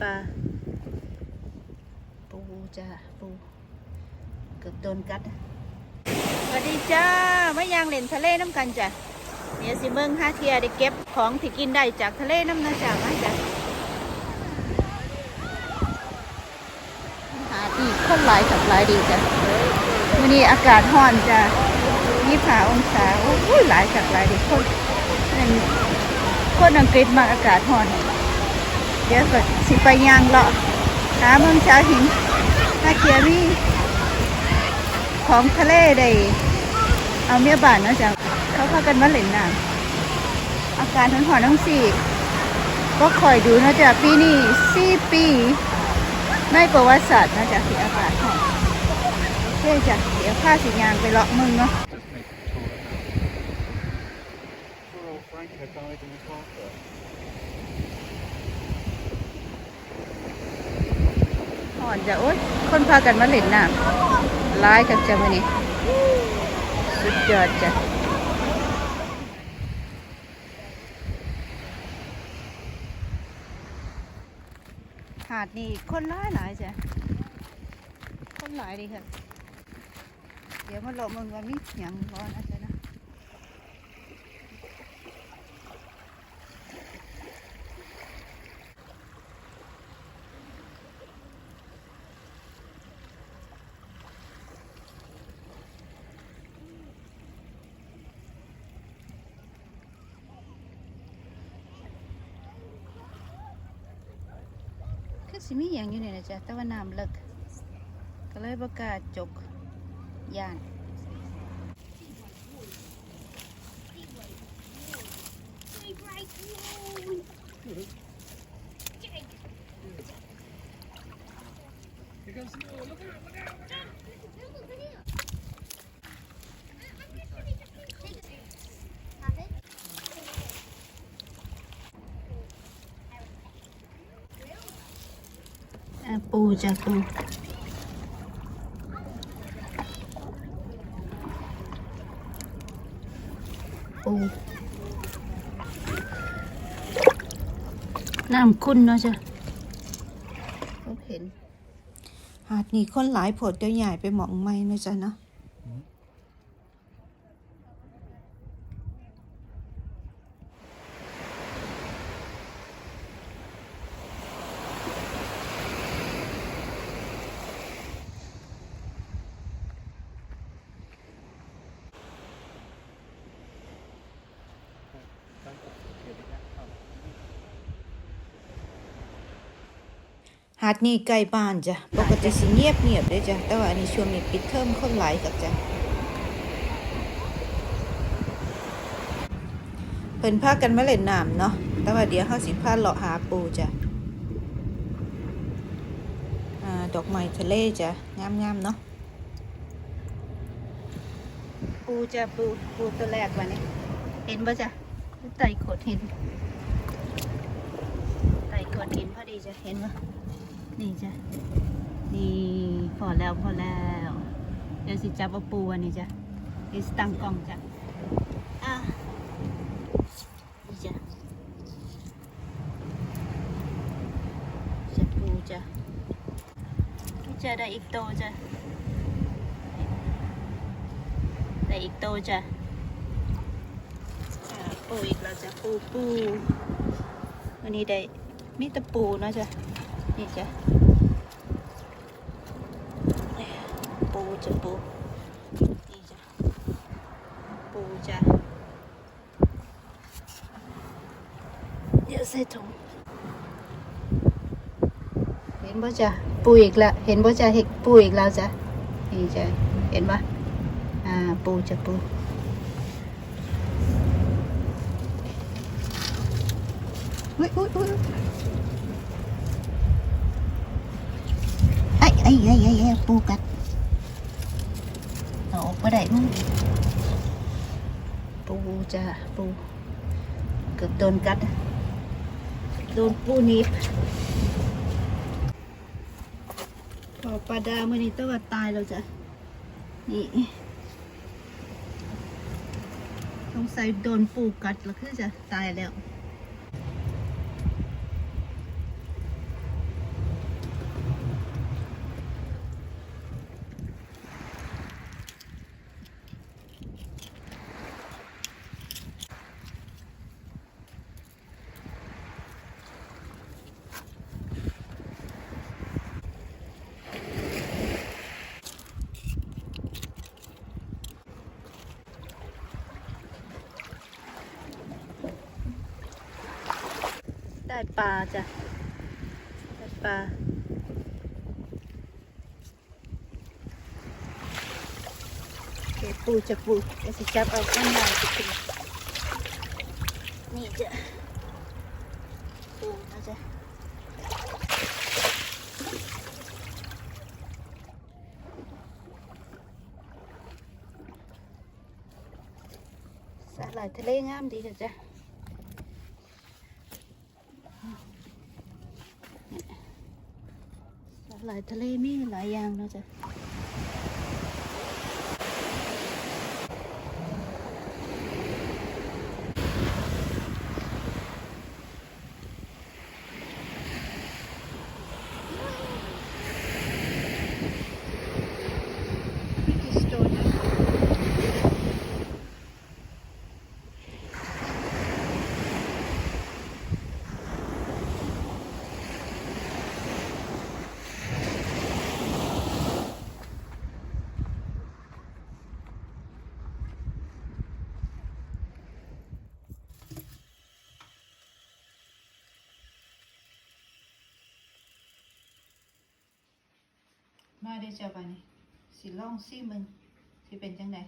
ปลา ปูจ้าปูเกือบโดนกัดสวัสดีจ้าไมาย่างเล่นทะเลน้ำกันจ้ะเดี๋ยวสิเบิ่งห้าเทียได้เก็บของที่กินได้จากทะเลน้ำนะจ้ามาจ้ะหาดีคนหลายกับหลายดีจ้ะวันนี้อากาศร้อนจ้ะยี่สิบองศาโอ้ยหลายจากหลายดีคนนั่นคนอังกฤษมาอากาศร้อน เดี๋ยวก็สิไปยางเลาะหาเมืองชาวหินถ้าเกียมีของทะเลได้เอาเมียบานนะจ้ะเขาพากันมาเล่นน้ำอาการทั้งหอนทั้งสี่ ก็คอยดูนะจ้ะปีนี้สี่ปีในประวัติศาสตร์นะจ้ะที่อากาศหอนโอเคจ้ะเดี๋ยวข้าสิยางไปเลาะเมืองเนาะ Frank had died in the car crash. อนจะโอ๊ยคนพากันมาเล่นน้ำร้ายกับจ้ะวันนี้สุดยอดจ้ะหาดนี่คนหลายหลายจ้ะคนหลายดีค่ะเดี๋ยวมาหลบมึงว่ามีหยังร้อนอาจจะ นะคือสิมีอย่างอยู่นี่นะจ๊ะแต่ว่าน้ำเลิกก็เลยประกล้าศจกย่านอ่ ปูจ้ะปูปูน้ำคุ้นเนาะจ้ะเห็น หาดนี้คนหลายผดเดียวใหญ่ไปหมองไม่เนาะจ๊ะเนาะาดนี้ใกล้บ้านจ้ะ ปกติสิเงียบเงียบๆเลยจ้ะ แต่ว่าอันนี้ช่วงนี้ปิดเทอมคนหลายกับจ้ะ เพิ่นพากันมาเล่นน้ำเนาะ แต่ว่าเดี๋ยวเฮาสิพาเลาะหาปูจ้ะอ่าดอกไม้ทะเลจ้ะ งามๆเนาะ ปูจ้ะปูปูตัวแรกวันนี้ เห็นปะจ้ะไต่โขดหินไต่โขดหินพอดีจ้ะเห็นปะ นี่จ้ะ นี่พอแล้วพอแล้ว เดี๋ยวสิจับเอาปูอันนี้จ้ะเดี๋ยวสิตั้งกล้องจ้ะ อะ นี่จ้ะจับปูจ้ะนี่จะได้อีกโตจ้ะ ได้อีกโตจ้ะปูอีกแล้วจ้ะปูปูวันนี้ได้มีต่ปูเนาะจ้ะ นี่จ้ะปูจ้ะปูนี่จ้ะปูจ้ะเดี๋ยวใส่ถุงเห็นบ่จ้ะปูอีกแล้วเห็นบ่จ้ะเห็นปูอีกแล้วจ้ะนี่จ้ะเห็นปะอ่าปูจ้ะปูอุ้ยอุ้ อ้ยไอ้ไอ้ไอ้ไอ้ไอ้ปูกัดเอาออกมาได้มั้งปูจ้าปู เกือบโดนกัด โดนปูนีบพอปลาดาเมื่อนี้ต้องว่าตายแล้วจ้ะนี่สงสัยโดนปูกัดแล้วคือจะตายแล้ว ปลาจ้ะ ได้ปลาโอเคปูจะปูเดี๋ยวสิจับเอาข้างในจะกินนี่จ้ะ ปูนะจ๊ะสาหร่ายทะเลงามดีจ๊ะ หลายทะเลมีหลายอย่างเนาะจ๊ะ มาได้จ้าบานี่สิลองซิมึงสิเป็นจังได